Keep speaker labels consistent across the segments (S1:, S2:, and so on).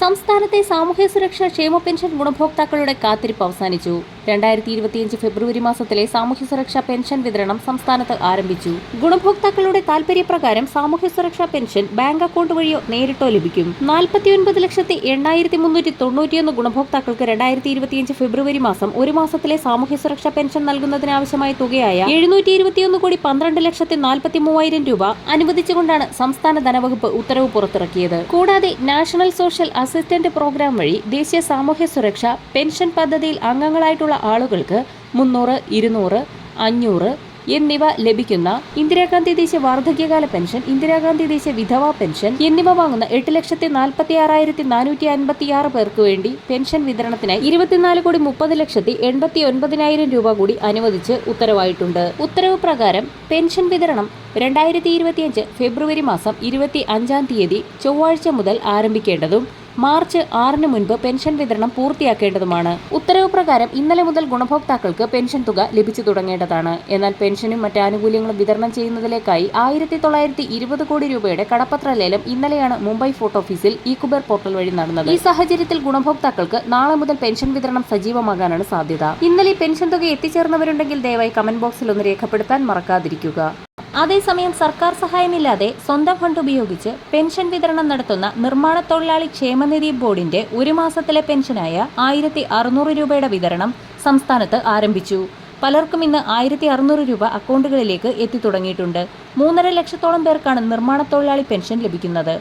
S1: സംസ്ഥാനത്തെ സാമൂഹ്യ സുരക്ഷാ ക്ഷേമ പെൻഷൻ ഗുണഭോക്താക്കളുടെ കാത്തിരിപ്പ് അവസാനിച്ചു. രണ്ടായിരത്തി ഇരുപത്തിയഞ്ച് ഫെബ്രുവരി മാസത്തിലെ സാമൂഹ്യ സുരക്ഷാ പെൻഷൻ വിതരണം സംസ്ഥാനത്ത് ആരംഭിച്ചു. ഗുണഭോക്താക്കളുടെ താൽപര്യപ്രകാരം സാമൂഹ്യ സുരക്ഷാ പെൻഷൻ ബാങ്ക് അക്കൗണ്ട് വഴിയോ നേരിട്ടോ ലഭിക്കും. നാൽപ്പത്തിയൊൻപത് ലക്ഷത്തി എണ്ണായിരത്തി മുന്നൂറ്റി തൊണ്ണൂറ്റിയൊന്ന് ഗുണഭോക്താക്കൾക്ക് രണ്ടായിരത്തി ഇരുപത്തിയഞ്ച് ഫെബ്രുവരി മാസം ഒരു മാസത്തിലെ സാമൂഹ്യ സുരക്ഷാ പെൻഷൻ നൽകുന്നതിനാവശ്യമായ തുകയായ എഴുന്നൂറ്റി ഇരുപത്തിയൊന്ന് കോടി പന്ത്രണ്ട് ലക്ഷത്തി നാൽപ്പത്തി മൂവായിരം രൂപ അനുവദിച്ചുകൊണ്ടാണ് സംസ്ഥാന ധനവകുപ്പ് ഉത്തരവ് പുറത്തിറക്കിയത്. കൂടാതെ നാഷണൽ സോഷ്യൽ അസിസ്റ്റന്റ് പ്രോഗ്രാം വഴി ദേശീയ സാമൂഹ്യ സുരക്ഷ പെൻഷൻ പദ്ധതിയിൽ അംഗങ്ങളായിട്ടുള്ള ആളുകൾക്ക് മുന്നൂറ് ഇരുന്നൂറ് അഞ്ഞൂറ് എന്നിവ ലഭിക്കുന്ന ഇന്ദിരാഗാന്ധി ദേശീയ വാർദ്ധക്യകാല പെൻഷൻ ഇന്ദിരാഗാന്ധി ദേശീയ വിധവാ പെൻഷൻ എന്നിവ വാങ്ങുന്ന എട്ട് ലക്ഷത്തി നാൽപ്പത്തി ആറായിരത്തി നാനൂറ്റി അൻപത്തി ആറ് പേർക്ക് വേണ്ടി പെൻഷൻ വിതരണത്തിനായി ഇരുപത്തിനാല് കോടി മുപ്പത് ലക്ഷത്തി എൺപത്തി ഒൻപതിനായിരം രൂപ കൂടി അനുവദിച്ച് ഉത്തരവായിട്ടുണ്ട്. ഉത്തരവ് പ്രകാരം പെൻഷൻ വിതരണം രണ്ടായിരത്തി ഇരുപത്തിയഞ്ച് ഫെബ്രുവരി മാസം ഇരുപത്തി അഞ്ചാം തീയതി ചൊവ്വാഴ്ച മുതൽ ആരംഭിക്കേണ്ടതും മാർച്ച് ആറിന് മുൻപ് പെൻഷൻ വിതരണം പൂർത്തിയാക്കേണ്ടതുമാണ്. ഉത്തരവ് പ്രകാരം ഇന്നലെ മുതൽ ഗുണഭോക്താക്കൾക്ക് പെൻഷൻ തുക ലഭിച്ചു തുടങ്ങേണ്ടതാണ്. എന്നാൽ പെൻഷനും മറ്റ് ആനുകൂല്യങ്ങളും വിതരണം ചെയ്യുന്നതിലേക്കായി ആയിരത്തി തൊള്ളായിരത്തി ഇരുപത് കോടി രൂപയുടെ കടപ്പത്ര ലേലം ഇന്നലെയാണ് മുംബൈ ഫോർട്ട് ഓഫീസിൽ ഇ കുബേർ പോർട്ടൽ വഴി നടന്നത്. ഈ സാഹചര്യത്തിൽ ഗുണഭോക്താക്കൾക്ക് നാളെ മുതൽ പെൻഷൻ വിതരണം സജീവമാകാനാണ് സാധ്യത. ഇന്നലെ പെൻഷൻ തുക എത്തിച്ചേർന്നവരുണ്ടെങ്കിൽ ദയവായി കമന്റ് ബോക്സിൽ ഒന്ന് രേഖപ്പെടുത്താൻ മറക്കാതിരിക്കുക. അതേസമയം സർക്കാർ സഹായമില്ലാതെ സ്വന്തം ഫണ്ട് ഉപയോഗിച്ച് പെൻഷൻ വിതരണം നടത്തുന്ന നിർമ്മാണ തൊഴിലാളി ക്ഷേമനിധി ബോർഡിന്റെ ഒരു മാസത്തിലെ പെൻഷനായ ആയിരത്തി അറുന്നൂറ് രൂപയുടെ വിതരണം സംസ്ഥാനത്ത് ആരംഭിച്ചു. പലർക്കും ഇന്ന് ആയിരത്തി അറുന്നൂറ് രൂപ അക്കൗണ്ടുകളിലേക്ക് എത്തിത്തുടങ്ങിയിട്ടുണ്ട് മൂന്നര ലക്ഷത്തോളം പേർക്കാണ് നിർമ്മാണ തൊഴിലാളി പെൻഷൻ ലഭിക്കുന്നത്.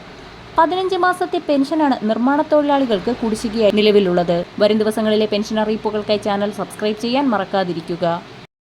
S1: പതിനഞ്ച് മാസത്തെ പെൻഷനാണ് നിർമ്മാണ തൊഴിലാളികൾക്ക് കുടിശ്ശികയായി നിലവിലുള്ളത്. വരും ദിവസങ്ങളിലെ പെൻഷൻ അറിയിപ്പുകൾക്കായി ചാനൽ സബ്സ്ക്രൈബ് ചെയ്യാൻ മറക്കാതിരിക്കുക.